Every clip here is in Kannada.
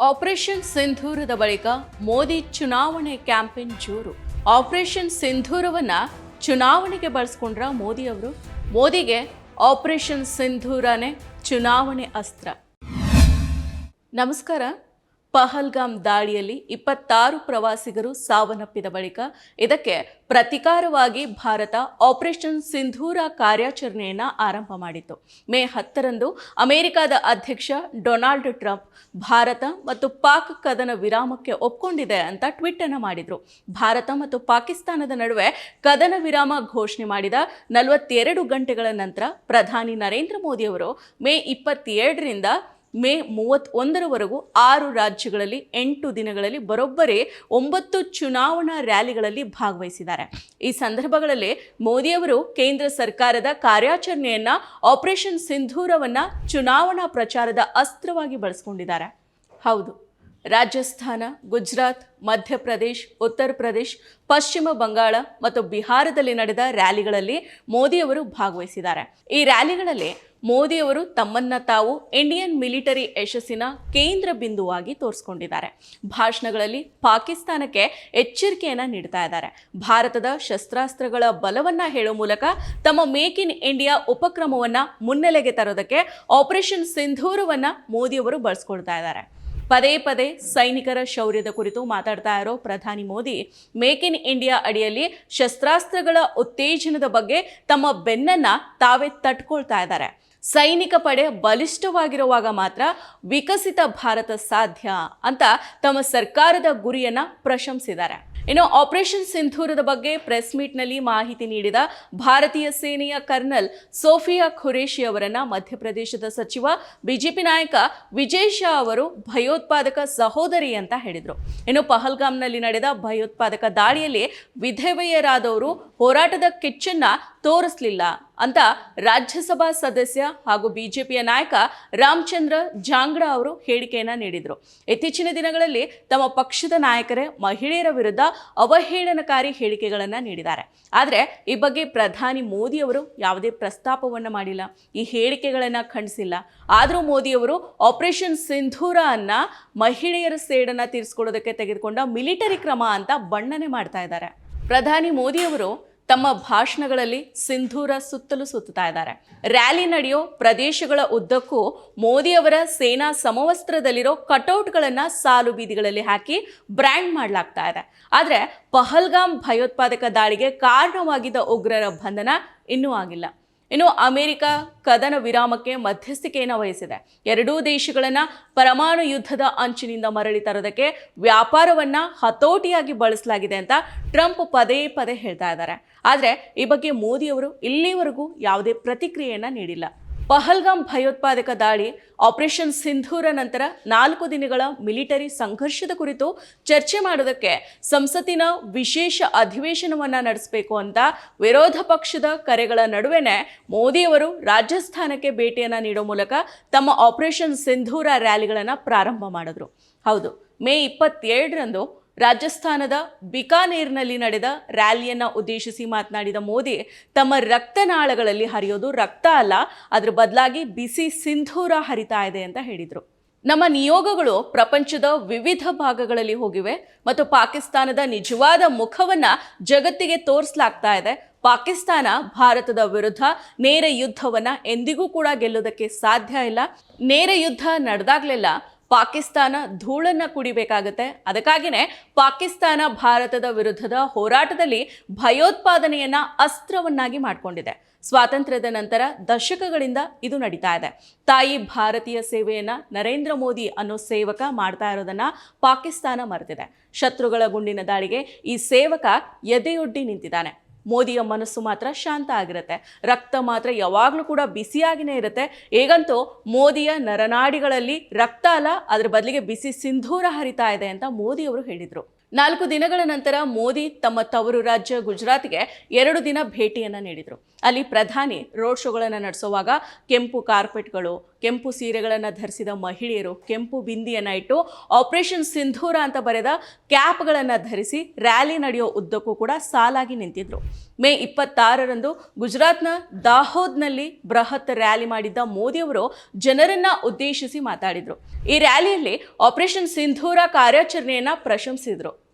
ಆಪರೇಷನ್ ಸಿಂಧೂರದ ಬಳಿಕ ಮೋದಿ ಚುನಾವಣೆ ಕ್ಯಾಂಪೇನ್ ಜೋರು. ಆಪರೇಷನ್ ಸಿಂಧೂರವನ್ನ ಚುನಾವಣೆಗೆ ಬಳಸ್ಕೊಂಡ್ರ ಮೋದಿ ಅವರು. ಮೋದಿಗೆ ಆಪರೇಷನ್ ಸಿಂಧೂರನೇ ಚುನಾವಣೆ ಅಸ್ತ್ರ. ನಮಸ್ಕಾರ. ಪಹಲ್ಗಾಮ್ ದಾಳಿಯಲ್ಲಿ ಇಪ್ಪತ್ತಾರು ಪ್ರವಾಸಿಗರು ಸಾವನ್ನಪ್ಪಿದ ಬಳಿಕ ಇದಕ್ಕೆ ಪ್ರತಿಕಾರವಾಗಿ ಭಾರತ ಆಪರೇಷನ್ ಸಿಂಧೂರ ಕಾರ್ಯಾಚರಣೆಯನ್ನು ಆರಂಭ ಮಾಡಿತು ಮೇ ಹತ್ತರಂದು ಅಮೆರಿಕದ ಅಧ್ಯಕ್ಷ ಡೊನಾಲ್ಡ್ ಟ್ರಂಪ್ ಭಾರತ ಮತ್ತು ಪಾಕ್ ಕದನ ವಿರಾಮಕ್ಕೆ ಒಪ್ಕೊಂಡಿದೆ ಅಂತ ಟ್ವೀಟ್ ಅನ್ನು ಮಾಡಿದ್ರು. ಭಾರತ ಮತ್ತು ಪಾಕಿಸ್ತಾನದ ನಡುವೆ ಕದನ ವಿರಾಮ ಘೋಷಣೆ ಮಾಡಿದ ನಲವತ್ತೆರಡು ಗಂಟೆಗಳ ನಂತರ ಪ್ರಧಾನಿ ನರೇಂದ್ರ ಮೋದಿ ಅವರು ಮೇ ಇಪ್ಪತ್ತೇಳರಿಂದ ಮೇ ಮೂವತ್ತೊಂದರವರೆಗೂ ಆರು ರಾಜ್ಯಗಳಲ್ಲಿ ಎಂಟು ದಿನಗಳಲ್ಲಿ ಬರೋಬ್ಬರಿ ಒಂಬತ್ತು ಚುನಾವಣಾ ರ್ಯಾಲಿಗಳಲ್ಲಿ ಭಾಗವಹಿಸಿದ್ದಾರೆ. ಈ ಸಂದರ್ಭಗಳಲ್ಲಿ ಮೋದಿಯವರು ಕೇಂದ್ರ ಸರ್ಕಾರದ ಕಾರ್ಯಾಚರಣೆಯನ್ನು ಆಪರೇಷನ್ ಸಿಂಧೂರವನ್ನ ಚುನಾವಣಾ ಪ್ರಚಾರದ ಅಸ್ತ್ರವಾಗಿ ಬಳಸ್ಕೊಂಡಿದ್ದಾರೆ. ಹೌದು, ರಾಜಸ್ಥಾನ, ಗುಜರಾತ್, ಮಧ್ಯಪ್ರದೇಶ್, ಉತ್ತರ ಪ್ರದೇಶ್, ಪಶ್ಚಿಮ ಬಂಗಾಳ ಮತ್ತು ಬಿಹಾರದಲ್ಲಿ ನಡೆದ ರ್ಯಾಲಿಗಳಲ್ಲಿ ಮೋದಿಯವರು ಭಾಗವಹಿಸಿದ್ದಾರೆ. ಈ ರ್ಯಾಲಿಗಳಲ್ಲಿ ಮೋದಿಯವರು ತಮ್ಮನ್ನ ತಾವು ಇಂಡಿಯನ್ ಮಿಲಿಟರಿ ಯಶಸ್ಸಿನ ಕೇಂದ್ರ ಬಿಂದುವಾಗಿ ತೋರಿಸ್ಕೊಂಡಿದ್ದಾರೆ. ಭಾಷಣಗಳಲ್ಲಿ ಪಾಕಿಸ್ತಾನಕ್ಕೆ ಎಚ್ಚರಿಕೆಯನ್ನು ನೀಡ್ತಾ ಇದ್ದಾರೆ. ಭಾರತದ ಶಸ್ತ್ರಾಸ್ತ್ರಗಳ ಬಲವನ್ನ ಹೇಳುವ ಮೂಲಕ ತಮ್ಮ ಮೇಕ್ ಇನ್ ಇಂಡಿಯಾ ಉಪಕ್ರಮವನ್ನ ಮುನ್ನೆಲೆಗೆ ತರೋದಕ್ಕೆ ಆಪರೇಷನ್ ಸಿಂಧೂರವನ್ನ ಮೋದಿಯವರು ಬಳಸ್ಕೊಳ್ತಾ ಇದ್ದಾರೆ. ಪದೇ ಪದೇ ಸೈನಿಕರ ಶೌರ್ಯದ ಕುರಿತು ಮಾತಾಡ್ತಾ ಇರೋ ಪ್ರಧಾನಿ ಮೋದಿ ಮೇಕ್ ಇನ್ ಇಂಡಿಯಾ ಅಡಿಯಲ್ಲಿ ಶಸ್ತ್ರಾಸ್ತ್ರಗಳ ಉತ್ತೇಜನದ ಬಗ್ಗೆ ತಮ್ಮ ಬೆನ್ನನ್ನು ತಾವೇ ತಟ್ಕೊಳ್ತಾ ಇದ್ದಾರೆ. ಸೈನಿಕ ಪಡೆ ಬಲಿಷ್ಠವಾಗಿರುವಾಗ ಮಾತ್ರ ವಿಕಸಿತ ಭಾರತ ಸಾಧ್ಯ ಅಂತ ತಮ್ಮ ಸರ್ಕಾರದ ಗುರಿಯನ್ನ ಪ್ರಶಂಸಿದ್ದಾರೆ. ಇನ್ನು ಆಪರೇಷನ್ ಸಿಂಧೂರದ ಬಗ್ಗೆ ಪ್ರೆಸ್ ಮೀಟ್ನಲ್ಲಿ ಮಾಹಿತಿ ನೀಡಿದ ಭಾರತೀಯ ಸೇನೆಯ ಕರ್ನಲ್ ಸೋಫಿಯಾ ಖುರೇಶಿ ಅವರನ್ನ ಮಧ್ಯಪ್ರದೇಶದ ಸಚಿವ, ಬಿಜೆಪಿ ನಾಯಕ ವಿಜಯ್ ಶಾ ಅವರು ಭಯೋತ್ಪಾದಕ ಸಹೋದರಿ ಅಂತ ಹೇಳಿದರು. ಇನ್ನು ಪಹಲ್ಗಾಮ್ನಲ್ಲಿ ನಡೆದ ಭಯೋತ್ಪಾದಕ ದಾಳಿಯಲ್ಲಿ ವಿಧವೆಯರಾದವರು ಹೋರಾಟದ ಕಿಚ್ಚನ್ನ ತೋರಿಸಲಿಲ್ಲ ಅಂತ ರಾಜ್ಯಸಭಾ ಸದಸ್ಯ ಹಾಗೂ ಬಿಜೆಪಿಯ ನಾಯಕ ರಾಮಚಂದ್ರ ಜಾಂಗ್ಡಾ ಅವರು ಹೇಳಿಕೆಯನ್ನ ನೀಡಿದರು. ಇತ್ತೀಚಿನ ದಿನಗಳಲ್ಲಿ ತಮ್ಮ ಪಕ್ಷದ ನಾಯಕರೇ ಮಹಿಳೆಯರ ವಿರುದ್ಧ ಅವಹೇಳನಕಾರಿ ಹೇಳಿಕೆಗಳನ್ನು ನೀಡಿದ್ದಾರೆ. ಆದರೆ ಈ ಬಗ್ಗೆ ಪ್ರಧಾನಿ ಮೋದಿಯವರು ಯಾವುದೇ ಪ್ರಸ್ತಾಪವನ್ನು ಮಾಡಿಲ್ಲ, ಈ ಹೇಳಿಕೆಗಳನ್ನು ಖಂಡಿಸಿಲ್ಲ. ಆದರೂ ಮೋದಿಯವರು ಆಪರೇಷನ್ ಸಿಂಧೂರ ಅನ್ನ ಮಹಿಳೆಯರ ಸೇಡನ್ನು ತೀರಿಸ್ಕೊಳ್ಳೋದಕ್ಕೆ ತೆಗೆದುಕೊಂಡ ಮಿಲಿಟರಿ ಕ್ರಮ ಅಂತ ಬಣ್ಣನೆ ಮಾಡ್ತಾ ಇದ್ದಾರೆ. ಪ್ರಧಾನಿ ಮೋದಿಯವರು ತಮ್ಮ ಭಾಷಣಗಳಲ್ಲಿ ಸಿಂಧೂರ ಸುತ್ತಲೂ ಸುತ್ತಾ ಇದ್ದಾರೆ. ರ್ಯಾಲಿ ನಡೆಯೋ ಪ್ರದೇಶಗಳ ಉದ್ದಕ್ಕೂ ಮೋದಿಯವರ ಸೇನಾ ಸಮವಸ್ತ್ರದಲ್ಲಿರೋ ಕಟೌಟ್ಗಳನ್ನು ಸಾಲು ಬೀದಿಗಳಲ್ಲಿ ಹಾಕಿ ಬ್ರ್ಯಾಂಡ್ ಮಾಡಲಾಗ್ತಾ ಇದೆ. ಆದರೆ ಪಹಲ್ಗಾಮ್ ಭಯೋತ್ಪಾದಕ ದಾಳಿಗೆ ಕಾರಣವಾಗಿದ್ದ ಉಗ್ರರ ಬಂಧನ ಇನ್ನೂ ಆಗಿಲ್ಲ. ಇನ್ನು ಅಮೆರಿಕ ಕದನ ವಿರಾಮಕ್ಕೆ ಮಧ್ಯಸ್ಥಿಕೆಯನ್ನು ವಹಿಸಿದೆ. ಎರಡೂ ದೇಶಗಳನ್ನ ಪರಮಾಣು ಯುದ್ಧದ ಅಂಚಿನಿಂದ ಮರಳಿ ತರೋದಕ್ಕೆ ವ್ಯಾಪಾರವನ್ನ ಹತೋಟಿಯಾಗಿ ಬಳಸಲಾಗಿದೆ ಅಂತ ಟ್ರಂಪ್ ಪದೇ ಪದೇ ಹೇಳ್ತಾ ಇದ್ದಾರೆ. ಆದರೆ ಈ ಬಗ್ಗೆ ಮೋದಿಯವರು ಇಲ್ಲಿವರೆಗೂ ಯಾವುದೇ ಪ್ರತಿಕ್ರಿಯೆಯನ್ನು ನೀಡಿಲ್ಲ. ಪಹಲ್ಗಾಮ್ ಭಯೋತ್ಪಾದಕ ದಾಳಿ, ಆಪರೇಷನ್ ಸಿಂಧೂರ ನಂತರ ನಾಲ್ಕು ದಿನಗಳ ಮಿಲಿಟರಿ ಸಂಘರ್ಷದ ಕುರಿತು ಚರ್ಚೆ ಮಾಡೋದಕ್ಕೆ ಸಂಸತ್ತಿನ ವಿಶೇಷ ಅಧಿವೇಶನವನ್ನು ನಡೆಸಬೇಕು ಅಂತ ವಿರೋಧ ಪಕ್ಷದ ಕರೆಗಳ ನಡುವೆನೆ ಮೋದಿಯವರು ರಾಜಸ್ಥಾನಕ್ಕೆ ಭೇಟಿಯನ್ನು ನೀಡೋ ಮೂಲಕ ತಮ್ಮ ಆಪರೇಷನ್ ಸಿಂಧೂರ ರ್ಯಾಲಿಗಳನ್ನು ಪ್ರಾರಂಭ ಮಾಡಿದ್ರು. ಹೌದು, ಮೇ ಇಪ್ಪತ್ತೇಳರಂದು ರಾಜಸ್ಥಾನದ ಬಿಕಾನೇರ್ನಲ್ಲಿ ನಡೆದ ರ್ಯಾಲಿಯನ್ನು ಉದ್ದೇಶಿಸಿ ಮಾತನಾಡಿದ ಮೋದಿ, ತಮ್ಮ ರಕ್ತನಾಳಗಳಲ್ಲಿ ಹರಿಯೋದು ರಕ್ತ ಅಲ್ಲ, ಅದರ ಬದಲಾಗಿ ಬಿಸಿ ಸಿಂಧೂರ ಹರಿತಾ ಇದೆ ಅಂತ ಹೇಳಿದರು. ನಮ್ಮ ನಿಯೋಗಗಳು ಪ್ರಪಂಚದ ವಿವಿಧ ಭಾಗಗಳಲ್ಲಿ ಹೋಗಿವೆ ಮತ್ತು ಪಾಕಿಸ್ತಾನದ ನಿಜವಾದ ಮುಖವನ್ನ ಜಗತ್ತಿಗೆ ತೋರಿಸಲಾಗ್ತಾ ಇದೆ. ಪಾಕಿಸ್ತಾನ ಭಾರತದ ವಿರುದ್ಧ ನೇರ ಯುದ್ಧವನ್ನು ಎಂದಿಗೂ ಕೂಡ ಗೆಲ್ಲೋದಕ್ಕೆ ಸಾಧ್ಯ ಇಲ್ಲ. ನೇರ ಯುದ್ಧ ನಡೆದಾಗ್ಲೆಲ್ಲ ಪಾಕಿಸ್ತಾನ ಧೂಳನ್ನು ಕುಡಿಬೇಕಾಗತ್ತೆ. ಅದಕ್ಕಾಗಿನೇ ಪಾಕಿಸ್ತಾನ ಭಾರತದ ವಿರುದ್ಧದ ಹೋರಾಟದಲ್ಲಿ ಭಯೋತ್ಪಾದನೆಯನ್ನ ಅಸ್ತ್ರವನ್ನಾಗಿ ಮಾಡಿಕೊಂಡಿದೆ. ಸ್ವಾತಂತ್ರ್ಯದ ನಂತರ ದಶಕಗಳಿಂದ ಇದು ನಡೀತಾ ಇದೆ. ತಾಯಿ ಭಾರತೀಯ ಸೇವೆಯನ್ನು ನರೇಂದ್ರ ಮೋದಿ ಅನ್ನೋ ಸೇವಕ ಮಾಡ್ತಾ ಇರೋದನ್ನು ಪಾಕಿಸ್ತಾನ ಮರೆತಿದೆ. ಶತ್ರುಗಳ ಗುಂಡಿನ ದಾಳಿಗೆ ಈ ಸೇವಕ ಎದೆಯೊಡ್ಡಿ ನಿಂತಿದ್ದಾನೆ. ಮೋದಿಯ ಮನಸ್ಸು ಮಾತ್ರ ಶಾಂತ ಆಗಿರುತ್ತೆ. ರಕ್ತ ಮಾತ್ರ ಯಾವಾಗಲೂ ಕೂಡ ಬಿಸಿಯಾಗಿನೇ ಇರುತ್ತೆ. ಹೇಗಂತೂ ಮೋದಿಯ ನರನಾಡಿಗಳಲ್ಲಿ ರಕ್ತ ಅಲ್ಲ, ಅದರ ಬದಲಿಗೆ ಬಿಸಿ ಸಿಂಧೂರ ಹರಿತಾ ಇದೆ ಅಂತ ಮೋದಿಯವರು ಹೇಳಿದರು. ನಾಲ್ಕು ದಿನಗಳ ನಂತರ ಮೋದಿ ತಮ್ಮ ತವರು ರಾಜ್ಯ ಗುಜರಾತ್ಗೆ ಎರಡು ದಿನ ಭೇಟಿಯನ್ನು ನೀಡಿದರು. ಅಲ್ಲಿ ಪ್ರಧಾನಿ ರೋಡ್ ಶೋಗಳನ್ನು ನಡೆಸುವಾಗ ಕೆಂಪು ಕಾರ್ಪೆಟ್ಗಳು ಕೆಂಪು ಸೀರೆಗಳನ್ನು ಧರಿಸಿದ ಮಹಿಳೆಯರು, ಕೆಂಪು ಬಿಂದಿಯನ್ನು ಇಟ್ಟು ಆಪರೇಷನ್ ಸಿಂಧೂರ ಅಂತ ಬರೆದ ಕ್ಯಾಪ್ಗಳನ್ನು ಧರಿಸಿ ರ್ಯಾಲಿ ನಡೆಯೋ ಉದ್ದಕ್ಕೂ ಕೂಡ ಸಾಲಾಗಿ ನಿಂತಿದ್ರು. ಮೇ ಇಪ್ಪತ್ತಾರರಂದು ಗುಜರಾತ್ನ ದಾಹೋದ್ನಲ್ಲಿ ಬೃಹತ್ ರ್ಯಾಲಿ ಮಾಡಿದ್ದ ಮೋದಿಯವರು ಜನರನ್ನ ಉದ್ದೇಶಿಸಿ ಮಾತಾಡಿದರು. ಈ ರ್ಯಾಲಿಯಲ್ಲಿ ಆಪರೇಷನ್ ಸಿಂಧೂರ ಕಾರ್ಯಾಚರಣೆಯನ್ನು ಪ್ರಶಂಸಿಸಿದ್ರು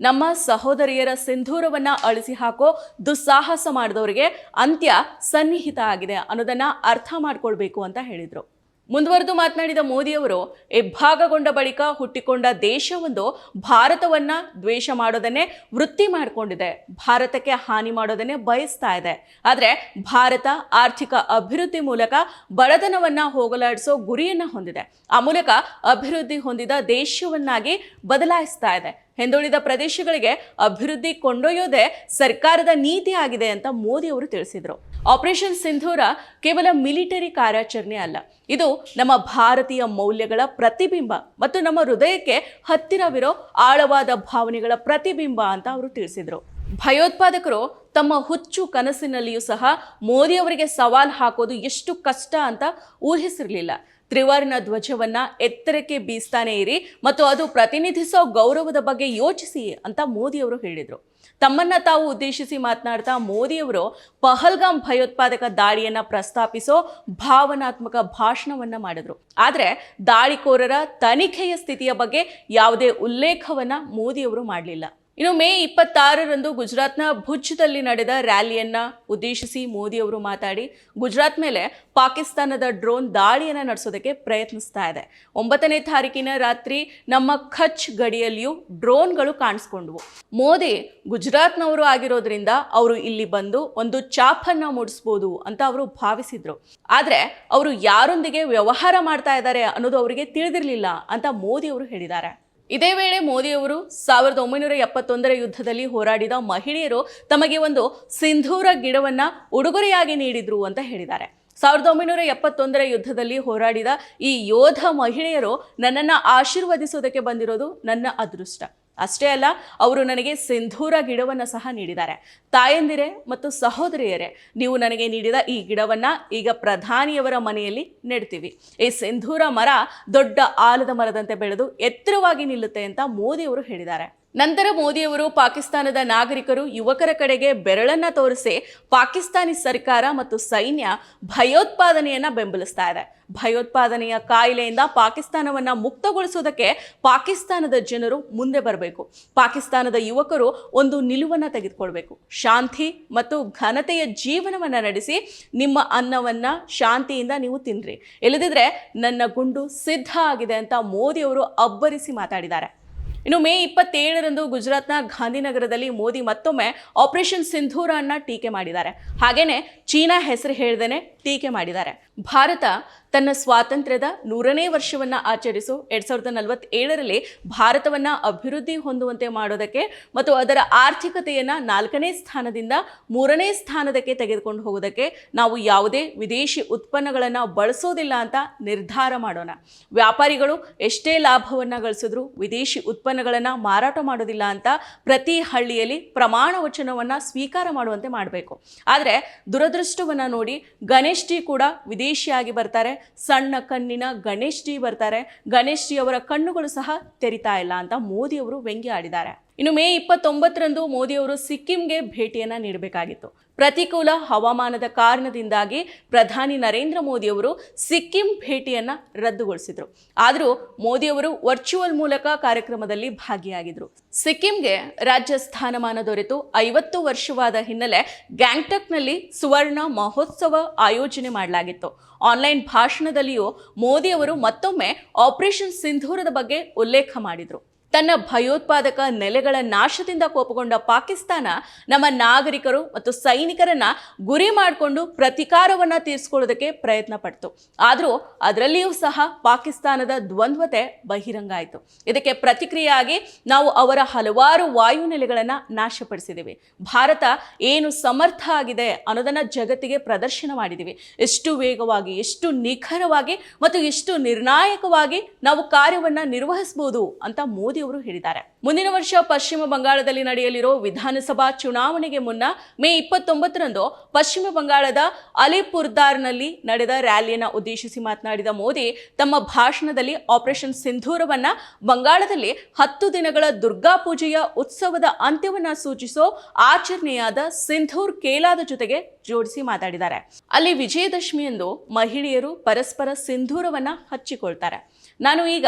ನಮ್ಮ ಸಹೋದರಿಯರ ಸಿಂಧೂರವನ್ನ ಅಳಿಸಿ ಹಾಕೋ ದುಸ್ಸಾಹಸ ಮಾಡಿದವರಿಗೆ ಅಂತ್ಯ ಸನ್ನಿಹಿತ ಆಗಿದೆ ಅನ್ನೋದನ್ನ ಅರ್ಥ ಮಾಡಿಕೊಳ್ಬೇಕು ಅಂತ ಹೇಳಿದರು. ಮುಂದುವರೆದು ಮಾತನಾಡಿದ ಮೋದಿಯವರು ಇಬ್ಬಾಗಗೊಂಡ ಬಳಿಕ ಹುಟ್ಟಿಕೊಂಡ ದೇಶವೊಂದು ಭಾರತವನ್ನ ದ್ವೇಷ ಮಾಡೋದನ್ನೇ ವೃತ್ತಿ ಮಾಡಿಕೊಂಡಿದೆ. ಭಾರತಕ್ಕೆ ಹಾನಿ ಮಾಡೋದನ್ನೇ ಬಯಸ್ತಾ ಇದೆ. ಆದರೆ ಭಾರತ ಆರ್ಥಿಕ ಅಭಿವೃದ್ಧಿ ಮೂಲಕ ಬಡತನವನ್ನ ಹೋಗಲಾಡಿಸೋ ಗುರಿಯನ್ನ ಹೊಂದಿದೆ. ಆ ಮೂಲಕ ಅಭಿವೃದ್ಧಿ ಹೊಂದಿದ ದೇಶವನ್ನಾಗಿ ಬದಲಾಯಿಸ್ತಾ ಇದೆ. ಹಿಂದುಳಿದ ಪ್ರದೇಶಗಳಿಗೆ ಅಭಿವೃದ್ಧಿ ಕೊಂಡೊಯ್ಯೋದೇ ಸರ್ಕಾರದ ನೀತಿ ಆಗಿದೆ ಅಂತ ಮೋದಿ ಅವರು ತಿಳಿಸಿದರು. ಆಪರೇಷನ್ ಸಿಂಧೂರ ಕೇವಲ ಮಿಲಿಟರಿ ಕಾರ್ಯಾಚರಣೆ ಅಲ್ಲ, ಇದು ನಮ್ಮ ಭಾರತೀಯ ಮೌಲ್ಯಗಳ ಪ್ರತಿಬಿಂಬ ಮತ್ತು ನಮ್ಮ ಹೃದಯಕ್ಕೆ ಹತ್ತಿರವಿರೋ ಆಳವಾದ ಭಾವನೆಗಳ ಪ್ರತಿಬಿಂಬ ಅಂತ ಅವರು ತಿಳಿಸಿದರು. ಭಯೋತ್ಪಾದಕರು ತಮ್ಮ ಹುಚ್ಚು ಕನಸಿನಲ್ಲಿಯೂ ಸಹ ಮೋದಿಯವರಿಗೆ ಸವಾಲು ಹಾಕೋದು ಎಷ್ಟು ಕಷ್ಟ ಅಂತ ಊಹಿಸಿರಲಿಲ್ಲ. ತ್ರಿವರ್ಣ ಧ್ವಜವನ್ನ ಎತ್ತರಕ್ಕೆ ಬೀಸ್ತಾನೆ ಇರಿ ಮತ್ತು ಅದು ಪ್ರತಿನಿಧಿಸೋ ಗೌರವದ ಬಗ್ಗೆ ಯೋಚಿಸಿ ಅಂತ ಮೋದಿಯವರು ಹೇಳಿದರು. ತಮ್ಮನ್ನ ತಾವು ಉದ್ದೇಶಿಸಿ ಮಾತನಾಡ್ತಾ ಮೋದಿಯವರು ಪಹಲ್ಗಾಮ್ ಭಯೋತ್ಪಾದಕ ದಾಳಿಯನ್ನ ಪ್ರಸ್ತಾಪಿಸೋ ಭಾವನಾತ್ಮಕ ಭಾಷಣವನ್ನ ಮಾಡಿದ್ರು. ಆದರೆ ದಾಳಿಕೋರರ ತನಿಖೆಯ ಸ್ಥಿತಿಯ ಬಗ್ಗೆ ಯಾವುದೇ ಉಲ್ಲೇಖವನ್ನ ಮೋದಿಯವರು ಮಾಡಲಿಲ್ಲ. ಇನ್ನು ಮೇ ಇಪ್ಪತ್ತಾರರಂದು ಗುಜರಾತ್ನ ಭುಜ್ದಲ್ಲಿ ನಡೆದ ರ್ಯಾಲಿಯನ್ನ ಉದ್ದೇಶಿಸಿ ಮೋದಿ ಅವರು ಮಾತಾಡಿ, ಗುಜರಾತ್ ಮೇಲೆ ಪಾಕಿಸ್ತಾನದ ಡ್ರೋನ್ ದಾಳಿಯನ್ನು ನಡೆಸೋದಕ್ಕೆ ಪ್ರಯತ್ನಿಸ್ತಾ ಇದೆ. ಒಂಬತ್ತನೇ ತಾರೀಕಿನ ರಾತ್ರಿ ನಮ್ಮ ಖಚ್ ಗಡಿಯಲ್ಲಿಯೂ ಡ್ರೋನ್ಗಳು ಕಾಣಿಸ್ಕೊಂಡ್ವು. ಮೋದಿ ಗುಜರಾತ್ನವರು ಆಗಿರೋದ್ರಿಂದ ಅವರು ಇಲ್ಲಿ ಬಂದು ಒಂದು ಚಾಪನ್ನ ಮೂಡಿಸ್ಬೋದು ಅಂತ ಅವರು ಭಾವಿಸಿದ್ರು. ಆದರೆ ಅವರು ಯಾರೊಂದಿಗೆ ವ್ಯವಹಾರ ಮಾಡ್ತಾ ಇದ್ದಾರೆ ಅನ್ನೋದು ಅವರಿಗೆ ತಿಳಿದಿರಲಿಲ್ಲ ಅಂತ ಮೋದಿ ಅವರು ಹೇಳಿದ್ದಾರೆ. ಇದೇ ವೇಳೆ ಮೋದಿಯವರು ಸಾವಿರದ ಒಂಬೈನೂರ ಎಪ್ಪತ್ತೊಂದರ ಯುದ್ಧದಲ್ಲಿ ಹೋರಾಡಿದ ಮಹಿಳೆಯರು ತಮಗೆ ಒಂದು ಸಿಂಧೂರ ಗಿಡವನ್ನು ಉಡುಗೊರೆಯಾಗಿ ನೀಡಿದ್ರು ಅಂತ ಹೇಳಿದ್ದಾರೆ. ಸಾವಿರದ ಒಂಬೈನೂರ ಎಪ್ಪತ್ತೊಂದರ ಯುದ್ಧದಲ್ಲಿ ಹೋರಾಡಿದ ಈ ಯೋಧ ಮಹಿಳೆಯರು ನನ್ನನ್ನು ಆಶೀರ್ವದಿಸೋದಕ್ಕೆ ಬಂದಿರೋದು ನನ್ನ ಅದೃಷ್ಟ. ಅಷ್ಟೇ ಅಲ್ಲ, ಅವರು ನನಗೆ ಸಿಂಧೂರ ಗಿಡವನ್ನು ಸಹ ನೀಡಿದ್ದಾರೆ. ತಾಯಂದಿರೇ ಮತ್ತು ಸಹೋದರಿಯರೇ, ನೀವು ನನಗೆ ನೀಡಿದ ಈ ಗಿಡವನ್ನು ಈಗ ಪ್ರಧಾನಿಯವರ ಮನೆಯಲ್ಲಿ ನೆಡ್ತೀವಿ. ಈ ಸಿಂಧೂರ ಮರ ದೊಡ್ಡ ಆಲದ ಮರದಂತೆ ಬೆಳೆದು ಎತ್ತರವಾಗಿ ನಿಲ್ಲುತ್ತೆ ಅಂತ ಮೋದಿಯವರು ಹೇಳಿದ್ದಾರೆ. ನಂತರ ಮೋದಿಯವರು ಪಾಕಿಸ್ತಾನದ ನಾಗರಿಕರು ಯುವಕರ ಕಡೆಗೆ ಬೆರಳನ್ನ ತೋರಿಸಿ ಪಾಕಿಸ್ತಾನಿ ಸರ್ಕಾರ ಮತ್ತು ಸೈನ್ಯ ಭಯೋತ್ಪಾದನೆಯನ್ನ ಬೆಂಬಲಿಸ್ತಾ ಇದೆ. ಭಯೋತ್ಪಾದನೆಯ ಕಾಯಿಲೆಯಿಂದ ಪಾಕಿಸ್ತಾನವನ್ನ ಮುಕ್ತಗೊಳಿಸೋದಕ್ಕೆ ಪಾಕಿಸ್ತಾನದ ಜನರು ಮುಂದೆ ಬರಬೇಕು. ಪಾಕಿಸ್ತಾನದ ಯುವಕರು ಒಂದು ನಿಲುವನ್ನ ತೆಗೆದುಕೊಳ್ಬೇಕು. ಶಾಂತಿ ಮತ್ತು ಘನತೆಯ ಜೀವನವನ್ನ ನಡೆಸಿ ನಿಮ್ಮ ಅನ್ನವನ್ನ ಶಾಂತಿಯಿಂದ ನೀವು ತಿನ್ರಿ ಇಲ್ಲದಿದ್ದರೆ ನನ್ನ ಗುಂಡು ಸಿದ್ಧ ಆಗಿದೆ ಅಂತ ಮೋದಿಯವರು ಅಬ್ಬರಿಸಿ ಮಾತಾಡಿದ್ದಾರೆ. ಇನ್ನು ಮೇ ಇಪ್ಪತ್ತೇಳರಂದು ಗುಜರಾತ್ನ ಗಾಂಧಿನಗರದಲ್ಲಿ ಮೋದಿ ಮತ್ತೊಮ್ಮೆ ಆಪರೇಷನ್ ಸಿಂಧೂರ ಅನ್ನ ಟೀಕೆ ಮಾಡಿದ್ದಾರೆ. ಹಾಗೇನೆ ಚೀನಾ ಹೆಸರು ಹೇಳ್ದೇನೆ ಟೀಕೆ ಮಾಡಿದ್ದಾರೆ. ಭಾರತ ತನ್ನ ಸ್ವಾತಂತ್ರ್ಯದ ನೂರನೇ ವರ್ಷವನ್ನ ಆಚರಿಸು, ಎರಡ್ ಸಾವಿರದ ನಲವತ್ತೇಳರಲ್ಲಿ ಭಾರತವನ್ನ ಅಭಿವೃದ್ಧಿ ಹೊಂದುವಂತೆ ಮಾಡೋದಕ್ಕೆ ಮತ್ತು ಅದರ ಆರ್ಥಿಕತೆಯನ್ನು ನಾಲ್ಕನೇ ಸ್ಥಾನದಿಂದ ಮೂರನೇ ಸ್ಥಾನದಕ್ಕೆ ತೆಗೆದುಕೊಂಡು ಹೋಗೋದಕ್ಕೆ ನಾವು ಯಾವುದೇ ವಿದೇಶಿ ಉತ್ಪನ್ನಗಳನ್ನು ಬಳಸೋದಿಲ್ಲ ಅಂತ ನಿರ್ಧಾರ ಮಾಡೋಣ. ವ್ಯಾಪಾರಿಗಳು ಎಷ್ಟೇ ಲಾಭವನ್ನ ಗಳಿಸಿದ್ರು ವಿದೇಶಿ ಉತ್ಪನ್ನಗಳನ್ನು ಮಾರಾಟ ಮಾಡೋದಿಲ್ಲ ಅಂತ ಪ್ರತಿ ಹಳ್ಳಿಯಲ್ಲಿ ಪ್ರಮಾಣ ವಚನವನ್ನ ಸ್ವೀಕಾರ ಮಾಡುವಂತೆ ಮಾಡಬೇಕು. ಆದರೆ ದುರದೃಷ್ಟವನ್ನು ನೋಡಿ ಗಣೇಶ್ ಜಿ ಕೂಡ ವಿದೇಶಿಯಾಗಿ ಬರ್ತಾರೆ, ಸಣ್ಣ ಕಣ್ಣಿನ ಗಣೇಶ್ ಜಿ ಬರ್ತಾರೆ, ಗಣೇಶ್ ಜಿ ಅವರ ಕಣ್ಣುಗಳು ಸಹ ತೆರಿತಾ ಇಲ್ಲ ಅಂತ ಮೋದಿ ಅವರು ವ್ಯಂಗ್ಯ ಆಡಿದ್ದಾರೆ. ಇನ್ನು ಮೇ ಇಪ್ಪತ್ತೊಂಬತ್ತರಂದು ಮೋದಿಯವರು ಸಿಕ್ಕಿಂಗೆ ಭೇಟಿಯನ್ನ ನೀಡಬೇಕಾಗಿತ್ತು. ಪ್ರತಿಕೂಲ ಹವಾಮಾನದ ಕಾರಣದಿಂದಾಗಿ ಪ್ರಧಾನಿ ನರೇಂದ್ರ ಮೋದಿಯವರು ಸಿಕ್ಕಿಂ ಭೇಟಿಯನ್ನ ರದ್ದುಗೊಳಿಸಿದರು. ಆದರೂ ಮೋದಿಯವರು ವರ್ಚುವಲ್ ಮೂಲಕ ಕಾರ್ಯಕ್ರಮದಲ್ಲಿ ಭಾಗಿಯಾಗಿದ್ರು. ಸಿಕ್ಕಿಂಗೆ ರಾಜ್ಯ ಸ್ಥಾನಮಾನ ದೊರೆತು ಐವತ್ತು ವರ್ಷವಾದ ಹಿನ್ನೆಲೆ ಗ್ಯಾಂಗ್ಟಕ್ನಲ್ಲಿ ಸುವರ್ಣ ಮಹೋತ್ಸವ ಆಯೋಜನೆ ಮಾಡಲಾಗಿತ್ತು. ಆನ್ಲೈನ್ ಭಾಷಣದಲ್ಲಿಯೂ ಮೋದಿಯವರು ಮತ್ತೊಮ್ಮೆ ಆಪರೇಷನ್ ಸಿಂಧೂರದ ಬಗ್ಗೆ ಉಲ್ಲೇಖ ಮಾಡಿದ್ರು. ತನ್ನ ಭಯೋತ್ಪಾದಕ ನೆಲೆಗಳ ನಾಶದಿಂದ ಕೋಪಗೊಂಡ ಪಾಕಿಸ್ತಾನ ನಮ್ಮ ನಾಗರಿಕರು ಮತ್ತು ಸೈನಿಕರನ್ನ ಗುರಿ ಮಾಡಿಕೊಂಡು ಪ್ರತಿಕಾರವನ್ನ ತೀರಿಸ್ಕೊಳ್ಳೋದಕ್ಕೆ ಪ್ರಯತ್ನ ಪಡ್ತು. ಆದರೂ ಅದರಲ್ಲಿಯೂ ಸಹ ಪಾಕಿಸ್ತಾನದ ದ್ವಂದ್ವತೆ ಬಹಿರಂಗ ಆಯಿತು ಇದಕ್ಕೆ ಪ್ರತಿಕ್ರಿಯೆಯಾಗಿ ನಾವು ಅವರ ಹಲವಾರು ವಾಯುನೆಲೆಗಳನ್ನು ನಾಶಪಡಿಸಿದ್ದೀವಿ ಭಾರತ ಏನು ಸಮರ್ಥ ಆಗಿದೆ ಅನ್ನೋದನ್ನ ಜಗತ್ತಿಗೆ ಪ್ರದರ್ಶನ ಮಾಡಿದ್ದೀವಿ ಎಷ್ಟು ವೇಗವಾಗಿ, ಎಷ್ಟು ನಿಖರವಾಗಿ ಮತ್ತು ಎಷ್ಟು ನಿರ್ಣಾಯಕವಾಗಿ ನಾವು ಕಾರ್ಯವನ್ನು ನಿರ್ವಹಿಸಬಹುದು ಅಂತ ಮೋದಿ ಮೋದಿ ಅವರು ಹೇಳಿದ್ದಾರೆ. ಮುಂದಿನ ವರ್ಷ ಪಶ್ಚಿಮ ಬಂಗಾಳದಲ್ಲಿ ನಡೆಯಲಿರೋ ವಿಧಾನಸಭಾ ಚುನಾವಣೆಗೆ ಮುನ್ನ ಮೇ ಇಪ್ಪತ್ತೊಂಬತ್ತರಂದು ಪಶ್ಚಿಮ ಬಂಗಾಳದ ಅಲಿಪುರ್ದಾರ್ನಲ್ಲಿ ನಡೆದ ರ್ಯಾಲಿಯನ್ನು ಉದ್ದೇಶಿಸಿ ಮಾತನಾಡಿದ ಮೋದಿ, ತಮ್ಮ ಭಾಷಣದಲ್ಲಿ ಆಪರೇಷನ್ ಸಿಂಧೂರವನ್ನ ಬಂಗಾಳದಲ್ಲಿ ಹತ್ತು ದಿನಗಳ ದುರ್ಗಾ ಪೂಜೆಯ ಉತ್ಸವದ ಅಂತ್ಯವನ್ನ ಸೂಚಿಸೋ ಆಚರಣೆಯಾದ ಸಿಂಧೂರ್ ಕೇಲಾದ ಜೊತೆಗೆ ಜೋಡಿಸಿ ಮಾತಾಡಿದ್ದಾರೆ. ಅಲ್ಲಿ ವಿಜಯದಶಮಿಯಂದು ಮಹಿಳೆಯರು ಪರಸ್ಪರ ಸಿಂಧೂರವನ್ನ ಹಚ್ಚಿಕೊಳ್ತಾರೆ. ನಾನು ಈಗ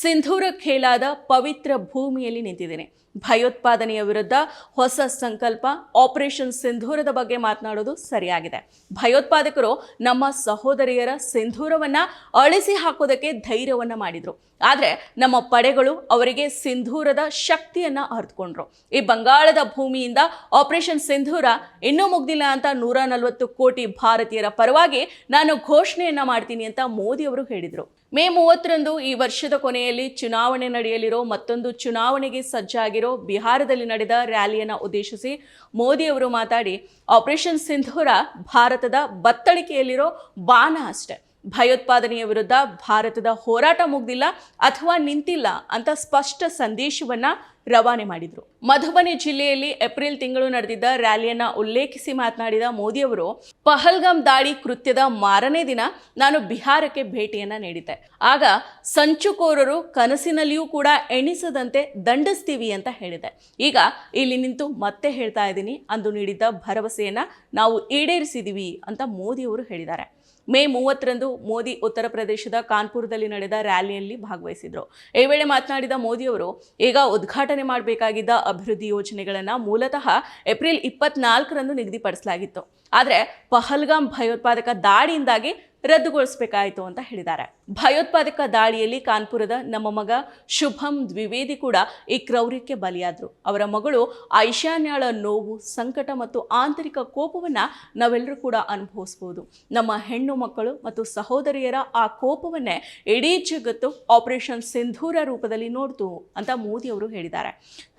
ಸಿಂಧೂರ ಖೇಲಾದ ಪವಿತ್ರ ಭೂಮಿಯಲ್ಲಿ ನಿಂತಿದ್ದೇನೆ. ಭಯೋತ್ಪಾದನೆಯ ವಿರುದ್ಧ ಹೊಸ ಸಂಕಲ್ಪ ಆಪರೇಷನ್ ಸಿಂಧೂರದ ಬಗ್ಗೆ ಮಾತನಾಡೋದು ಸರಿಯಾಗಿದೆ. ಭಯೋತ್ಪಾದಕರು ನಮ್ಮ ಸಹೋದರಿಯರ ಸಿಂಧೂರವನ್ನ ಅಳಿಸಿ ಹಾಕೋದಕ್ಕೆ ಧೈರ್ಯವನ್ನು ಮಾಡಿದರು. ಆದರೆ ನಮ್ಮ ಪಡೆಗಳು ಅವರಿಗೆ ಸಿಂಧೂರದ ಶಕ್ತಿಯನ್ನು ಅರ್ತ್ಕೊಂಡ್ರು. ಈ ಬಂಗಾಳದ ಭೂಮಿಯಿಂದ ಆಪರೇಷನ್ ಸಿಂಧೂರ ಇನ್ನೂ ಮುಗ್ದಿಲ್ಲ ಅಂತ ನೂರ ನಲವತ್ತು ಕೋಟಿ ಭಾರತೀಯರ ಪರವಾಗಿ ನಾನು ಘೋಷಣೆಯನ್ನು ಮಾಡ್ತೀನಿ ಅಂತ ಮೋದಿ ಅವರು ಹೇಳಿದರು. ಮೇ ಮೂವತ್ತರಂದು ಈ ವರ್ಷದ ಕೊನೆಯಲ್ಲಿ ಚುನಾವಣೆ ನಡೆಯಲಿರೋ ಮತ್ತೊಂದು ಚುನಾವಣೆಗೆ ಸಜ್ಜಾಗಿರೋ ಬಿಹಾರದಲ್ಲಿ ನಡೆದ ರ್ಯಾಲಿಯನ್ನು ಉದ್ದೇಶಿಸಿ ಮೋದಿ ಅವರು ಮಾತಾಡಿ, ಆಪರೇಷನ್ ಸಿಂಧೂರ ಭಾರತದ ಬತ್ತಳಿಕೆಯಲ್ಲಿರೋ ಬಾಣ ಅಷ್ಟೆ. ಭಯೋತ್ಪಾದನೆಯ ವಿರುದ್ಧ ಭಾರತದ ಹೋರಾಟ ಮುಗ್ದಿಲ್ಲ ಅಥವಾ ನಿಂತಿಲ್ಲ ಅಂತ ಸ್ಪಷ್ಟ ಸಂದೇಶವನ್ನ ರವಾನೆ ಮಾಡಿದರು. ಮಧುಬನಿ ಜಿಲ್ಲೆಯಲ್ಲಿ ಏಪ್ರಿಲ್ ತಿಂಗಳು ನಡೆದಿದ್ದ ರ್ಯಾಲಿಯನ್ನ ಉಲ್ಲೇಖಿಸಿ ಮಾತನಾಡಿದ ಮೋದಿ ಅವರು ಪಹಲ್ಗಾಮ್ ದಾಳಿ ಕೃತ್ಯದ ಮಾರನೇ ದಿನ ನಾನು ಬಿಹಾರಕ್ಕೆ ಭೇಟಿಯನ್ನ ನೀಡಿದ್ದೆ. ಆಗ ಸಂಚುಕೋರರು ಕನಸಿನಲ್ಲಿಯೂ ಕೂಡ ಎಣಿಸದಂತೆ ದಂಡಿಸ್ತೀವಿ ಅಂತ ಹೇಳಿದೆ ಈಗ ಇಲ್ಲಿ ನಿಂತು ಮತ್ತೆ ಹೇಳ್ತಾ ಇದ್ದೀನಿ. ಅಂದು ನೀಡಿದ್ದ ಭರವಸೆಯನ್ನ ನಾವು ಈಡೇರಿಸಿದೀವಿ ಅಂತ ಮೋದಿಯವರು ಹೇಳಿದ್ದಾರೆ. ಮೇ ಮೂವತ್ತರಂದು ಮೋದಿ ಉತ್ತರ ಪ್ರದೇಶದ ಕಾನ್ಪುರದಲ್ಲಿ ನಡೆದ ರ್ಯಾಲಿಯಲ್ಲಿ ಭಾಗವಹಿಸಿದರು. ಈ ವೇಳೆ ಮಾತನಾಡಿದ ಮೋದಿಯವರು ಈಗ ಉದ್ಘಾಟನೆ ಮಾಡಬೇಕಾಗಿದ್ದ ಅಭಿವೃದ್ಧಿ ಯೋಜನೆಗಳನ್ನು ಮೂಲತಃ ಏಪ್ರಿಲ್ ಇಪ್ಪತ್ನಾಲ್ಕರಂದು ನಿಗದಿಪಡಿಸಲಾಗಿತ್ತು. ಆದರೆ ಪಹಲ್ಗಾಮ್ ಭಯೋತ್ಪಾದಕ ದಾಳಿಯಿಂದಾಗಿ ರದ್ದುಗೊಳಿಸಬೇಕಾಯಿತು ಅಂತ ಹೇಳಿದ್ದಾರೆ. ಭಯೋತ್ಪಾದಕ ದಾಳಿಯಲ್ಲಿ ಕಾನ್ಪುರದ ನಮ್ಮ ಮಗ ಶುಭಂ ದ್ವಿವೇದಿ ಕೂಡ ಈ ಕ್ರೌರ್ಯಕ್ಕೆ ಬಲಿಯಾದರು. ಅವರ ಮಗಳು ಐಶಾನ್ಯಾಳ ನೋವು, ಸಂಕಟ ಮತ್ತು ಆಂತರಿಕ ಕೋಪವನ್ನು ನಾವೆಲ್ಲರೂ ಕೂಡ ಅನುಭವಿಸ್ಬೋದು. ನಮ್ಮ ಹೆಣ್ಣು ಮಕ್ಕಳು ಮತ್ತು ಸಹೋದರಿಯರ ಆ ಕೋಪವನ್ನೇ ಇಡೀ ಜಗತ್ತು ಆಪರೇಷನ್ ಸಿಂಧೂರ ರೂಪದಲ್ಲಿ ನೋಡ್ತು ಅಂತ ಮೋದಿ ಅವರು ಹೇಳಿದ್ದಾರೆ.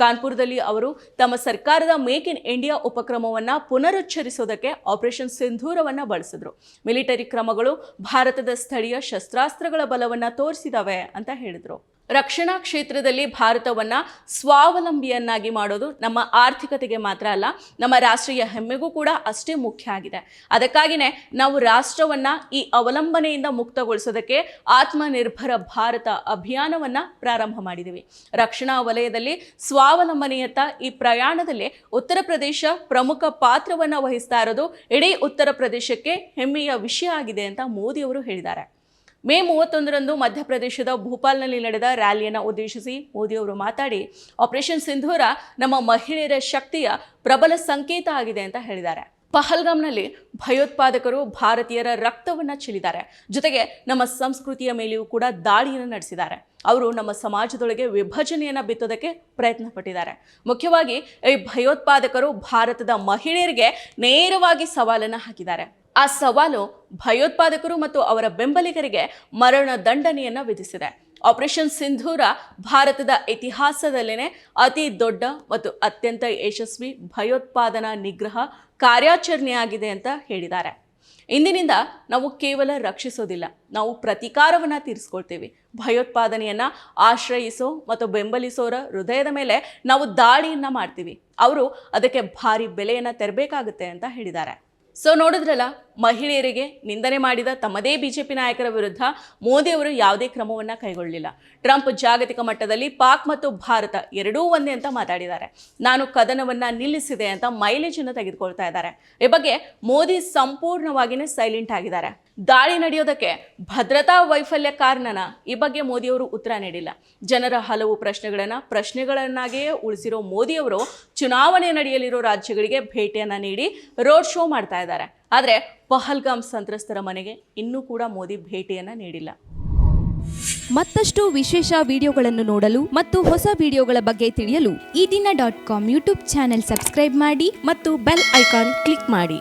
ಕಾನ್ಪುರದಲ್ಲಿ ಅವರು ತಮ್ಮ ಸರ್ಕಾರದ ಮೇಕ್ ಇನ್ ಇಂಡಿಯಾ ಉಪಕ್ರಮವನ್ನು ಪುನರುಚ್ಚರಿಸೋದಕ್ಕೆ ಆಪರೇಷನ್ ಸಿಂಧೂರವನ್ನು ಬಳಸಿದ್ರು. ಮಿಲಿಟರಿ ಕ್ರಮಗಳು ಭಾರತದ ಸ್ಥಳೀಯ ಶಸ್ತ್ರಾಸ್ತ್ರಗಳ ಬಲವನ್ನ ತೋರಿಸಿದವೆ ಅಂತ ಹೇಳಿದ್ರು. ರಕ್ಷಣಾ ಕ್ಷೇತ್ರದಲ್ಲಿ ಭಾರತವನ್ನು ಸ್ವಾವಲಂಬಿಯನ್ನಾಗಿ ಮಾಡೋದು ನಮ್ಮ ಆರ್ಥಿಕತೆಗೆ ಮಾತ್ರ ಅಲ್ಲ, ನಮ್ಮ ರಾಷ್ಟ್ರೀಯ ಹೆಮ್ಮೆಗೂ ಕೂಡ ಅಷ್ಟೇ ಮುಖ್ಯ ಆಗಿದೆ. ಅದಕ್ಕಾಗಿಯೇ ನಾವು ರಾಷ್ಟ್ರವನ್ನು ಈ ಅವಲಂಬನೆಯಿಂದ ಮುಕ್ತಗೊಳಿಸೋದಕ್ಕೆ ಆತ್ಮನಿರ್ಭರ ಭಾರತ ಅಭಿಯಾನವನ್ನು ಪ್ರಾರಂಭ ಮಾಡಿದ್ದೀವಿ ರಕ್ಷಣಾ ವಲಯದಲ್ಲಿ ಸ್ವಾವಲಂಬನೆಯತ್ತ ಈ ಪ್ರಯಾಣದಲ್ಲಿ ಉತ್ತರ ಪ್ರದೇಶ ಪ್ರಮುಖ ಪಾತ್ರವನ್ನು ವಹಿಸ್ತಾ ಇರೋದು ಇಡೀ ಉತ್ತರ ಪ್ರದೇಶಕ್ಕೆ ಹೆಮ್ಮೆಯ ವಿಷಯ ಆಗಿದೆ ಅಂತ ಮೋದಿ ಅವರು ಹೇಳಿದ್ದಾರೆ. ಮೇ ಮೂವತ್ತೊಂದರಂದು ಮಧ್ಯಪ್ರದೇಶದ ಭೋಪಾಲ್ನಲ್ಲಿ ನಡೆದ ರ್ಯಾಲಿಯನ್ನು ಉದ್ದೇಶಿಸಿ ಮೋದಿಯವರು ಮಾತಾಡಿ, ಆಪರೇಷನ್ ಸಿಂಧೂರ ನಮ್ಮ ಮಹಿಳೆಯರ ಶಕ್ತಿಯ ಪ್ರಬಲ ಸಂಕೇತ ಆಗಿದೆ ಅಂತ ಹೇಳಿದ್ದಾರೆ. ಪಹಲ್ಗಾಮ್ನಲ್ಲಿ ಭಯೋತ್ಪಾದಕರು ಭಾರತೀಯರ ರಕ್ತವನ್ನು ಚೆಲ್ಲಿದ್ದಾರೆ. ಜೊತೆಗೆ ನಮ್ಮ ಸಂಸ್ಕೃತಿಯ ಮೇಲೆಯೂ ಕೂಡ ದಾಳಿಯನ್ನು ನಡೆಸಿದ್ದಾರೆ. ಅವರು ನಮ್ಮ ಸಮಾಜದೊಳಗೆ ವಿಭಜನೆಯನ್ನು ಬಿತ್ತೋದಕ್ಕೆ ಪ್ರಯತ್ನ ಪಟ್ಟಿದ್ದಾರೆ ಮುಖ್ಯವಾಗಿ ಈ ಭಯೋತ್ಪಾದಕರು ಭಾರತದ ಮಹಿಳೆಯರಿಗೆ ನೇರವಾಗಿ ಸವಾಲನ್ನು ಹಾಕಿದ್ದಾರೆ. ಆ ಸವಾಲು ಭಯೋತ್ಪಾದಕರು ಮತ್ತು ಅವರ ಬೆಂಬಲಿಗರಿಗೆ ಮರಣ ದಂಡನೆಯನ್ನು ವಿಧಿಸಿದೆ. ಆಪರೇಷನ್ ಸಿಂಧೂರ ಭಾರತದ ಇತಿಹಾಸದಲ್ಲೇನೆ ಅತಿ ದೊಡ್ಡ ಮತ್ತು ಅತ್ಯಂತ ಯಶಸ್ವಿ ಭಯೋತ್ಪಾದನಾ ನಿಗ್ರಹ ಕಾರ್ಯಾಚರಣೆಯಾಗಿದೆ ಅಂತ ಹೇಳಿದ್ದಾರೆ. ಇಂದಿನಿಂದ ನಾವು ಕೇವಲ ರಕ್ಷಿಸೋದಿಲ್ಲ, ನಾವು ಪ್ರತೀಕಾರವನ್ನು ತೀರಿಸ್ಕೊಳ್ತೀವಿ. ಭಯೋತ್ಪಾದನೆಯನ್ನು ಆಶ್ರಯಿಸೋ ಮತ್ತು ಬೆಂಬಲಿಸೋರ ಹೃದಯದ ಮೇಲೆ ನಾವು ದಾಳಿಯನ್ನು ಮಾಡ್ತೀವಿ. ಅವರು ಅದಕ್ಕೆ ಭಾರಿ ಬೆಲೆಯನ್ನು ತೆರಬೇಕಾಗುತ್ತೆ ಅಂತ ಹೇಳಿದ್ದಾರೆ. ಸೊ ನೋಡಿದ್ರಲ್ಲ, ಮಹಿಳೆಯರಿಗೆ ನಿಂದನೆ ಮಾಡಿದ ತಮ್ಮದೇ ಬಿಜೆಪಿ ನಾಯಕರ ವಿರುದ್ಧ ಮೋದಿ ಅವರು ಯಾವುದೇ ಕ್ರಮವನ್ನು ಕೈಗೊಳ್ಳಲಿಲ್ಲ. ಟ್ರಂಪ್ ಜಾಗತಿಕ ಮಟ್ಟದಲ್ಲಿ ಪಾಕ್ ಮತ್ತು ಭಾರತ ಎರಡೂ ಒಂದೇ ಅಂತ ಮಾತಾಡಿದ್ದಾರೆ. ನಾನು ಕದನವನ್ನು ನಿಲ್ಲಿಸಿದೆ ಅಂತ ಮೈಲೇಜನ್ನು ತೆಗೆದುಕೊಳ್ತಾ ಇದ್ದಾರೆ. ಈ ಬಗ್ಗೆ ಮೋದಿ ಸಂಪೂರ್ಣವಾಗಿಯೇ ಸೈಲೆಂಟ್ ಆಗಿದ್ದಾರೆ. ದಾಳಿ ನಡೆಯೋದಕ್ಕೆ ಭದ್ರತಾ ವೈಫಲ್ಯ ಕಾರಣನ ಈ ಬಗ್ಗೆ ಮೋದಿಯವರು ಉತ್ತರ ನೀಡಿಲ್ಲ. ಜನರ ಹಲವು ಪ್ರಶ್ನೆಗಳನ್ನು ಪ್ರಶ್ನೆಗಳನ್ನಾಗಿಯೇ ಉಳಿಸಿರೋ ಮೋದಿಯವರು ಚುನಾವಣೆ ನಡೆಯಲಿರೋ ರಾಜ್ಯಗಳಿಗೆ ಭೇಟಿಯನ್ನು ನೀಡಿ ರೋಡ್ ಶೋ ಮಾಡ್ತಾ ಇದ್ದಾರೆ. ಆದರೆ ಪಹಲ್ಗಾಮ್ ಸಂತ್ರಸ್ತರ ಮನೆಗೆ ಇನ್ನೂ ಕೂಡ ಮೋದಿ ಭೇಟಿಯನ್ನು ನೀಡಿಲ್ಲ. ಮತ್ತಷ್ಟು ವಿಶೇಷ ವಿಡಿಯೋಗಳನ್ನು ನೋಡಲು ಮತ್ತು ಹೊಸ ವಿಡಿಯೋಗಳ ಬಗ್ಗೆ ತಿಳಿಯಲು Ee Dina dot com YouTube channel subscribe ಮಾಡಿ ಮತ್ತು ಬೆಲ್ ಐಕಾನ್ ಕ್ಲಿಕ್ ಮಾಡಿ.